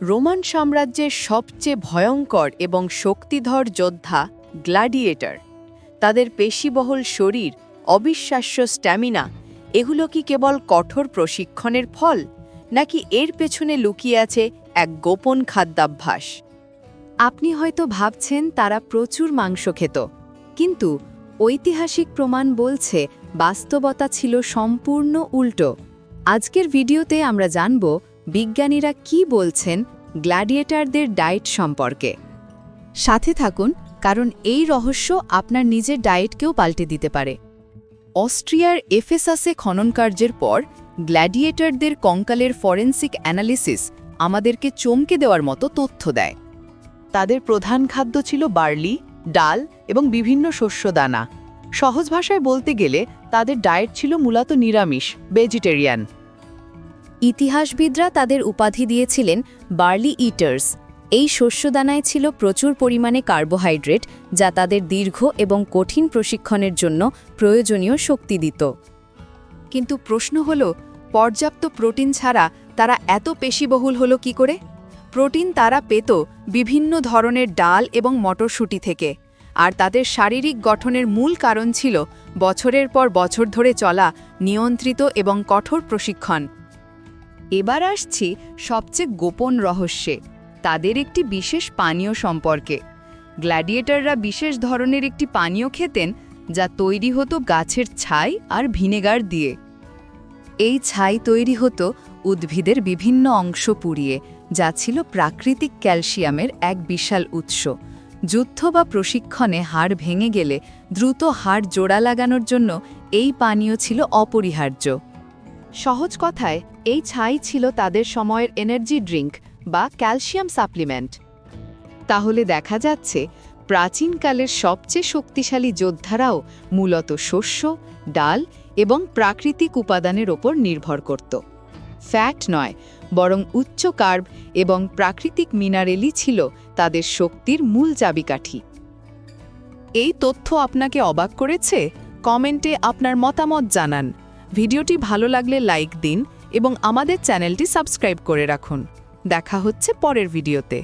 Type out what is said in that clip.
Roman সাম্রাজ্যের সবচেয়ে ভয়ঙ্কর এবং শক্তিধর যোদ্ধা গ্ল্যাডিয়েটর তাদের পেশিবহুল শরীর, অবিশ্বাস্য স্ট্যামিনা, এগুলো কি কেবল কঠোর প্রশিক্ষণের ফল, নাকি এর পেছনে লুকিয়ে আছে এক গোপন খাদ্যাভ্যাস? আপনি হয়তো ভাবছেন তারা প্রচুর মাংস খেত, কিন্তু ঐতিহাসিক প্রমাণ বলছে বাস্তবতা ছিল সম্পূর্ণ উল্টো। আজকের ভিডিওতে আমরা জানব বিজ্ঞানীরা কি বলছেন গ্ল্যাডিয়েটারদের ডায়েট সম্পর্কে? সাথে থাকুন, কারণ এই রহস্য আপনার নিজের ডায়েটকেও পাল্টে দিতে পারে। অস্ট্রিয়ার এফেসাসে খননকার্যের পর গ্ল্যাডিয়েটরদের কঙ্কালের ফরেন্সিক অ্যানালিসিস আমাদেরকে চমকে দেওয়ার মতো তথ্য দেয়। তাদের প্রধান খাদ্য ছিল বার্লি, ডাল এবং বিভিন্ন শস্যদানা। সহজ ভাষায় বলতে গেলে তাদের ডায়েট ছিল মূলত নিরামিষ, ভেজিটেরিয়ান। ইতিহাসবিদরা তাদের উপাধি দিয়েছিলেন বার্লি ইটার্স। এই শস্যদানায় ছিল প্রচুর পরিমাণে কার্বোহাইড্রেট, যা তাদের দীর্ঘ এবং কঠিন প্রশিক্ষণের জন্য প্রয়োজনীয় শক্তি দিত। কিন্তু প্রশ্ন হল, পর্যাপ্ত প্রোটিন ছাড়া তারা এত পেশিবহুল হলো কি করে? প্রোটিন তারা পেত বিভিন্ন ধরনের ডাল এবং মটরশুঁটি থেকে, আর তাদের শারীরিক গঠনের মূল কারণ ছিল বছরের পর বছর ধরে চলা নিয়ন্ত্রিত এবং কঠোর প্রশিক্ষণ। এবার আসছি সবচেয়ে গোপন রহস্যে, তাদের একটি বিশেষ পানীয় সম্পর্কে। গ্ল্যাডিয়েটররা বিশেষ ধরনের একটি পানীয় খেতেন যা তৈরি হতো গাছের ছাই আর ভিনেগার দিয়ে। এই ছাই তৈরি হতো উদ্ভিদের বিভিন্ন অংশ পুড়িয়ে, যা ছিল প্রাকৃতিক ক্যালসিয়ামের এক বিশাল উৎস। যুদ্ধ বা প্রশিক্ষণে হাড় ভেঙে গেলে দ্রুত হাড় জোড়া লাগানোর জন্য এই পানীয় ছিল অপরিহার্য। সহজ কথায়, এই ছাই ছিল তাদের সময়ের এনার্জি ড্রিঙ্ক বা ক্যালসিয়াম সাপ্লিমেন্ট তাহলে দেখা যাচ্ছে, প্রাচীনকালের সবচেয়ে শক্তিশালী যোদ্ধারাও মূলত শস্য, ডাল এবং প্রাকৃতিক উপাদানের ওপর নির্ভর করত। ফ্যাট নয়, বরং উচ্চ কার্ব এবং প্রাকৃতিক মিনারেলই ছিল তাদের শক্তির মূল চাবিকাঠি। এই তথ্য আপনাকে অবাক করেছে? কমেন্টে আপনার মতামত জানান। ভিডিওটি ভালো লাগলে লাইক দিন এবং আমাদের চ্যানেলটি সাবস্ক্রাইব করে রাখুন। দেখা হচ্ছে পরের ভিডিওতে।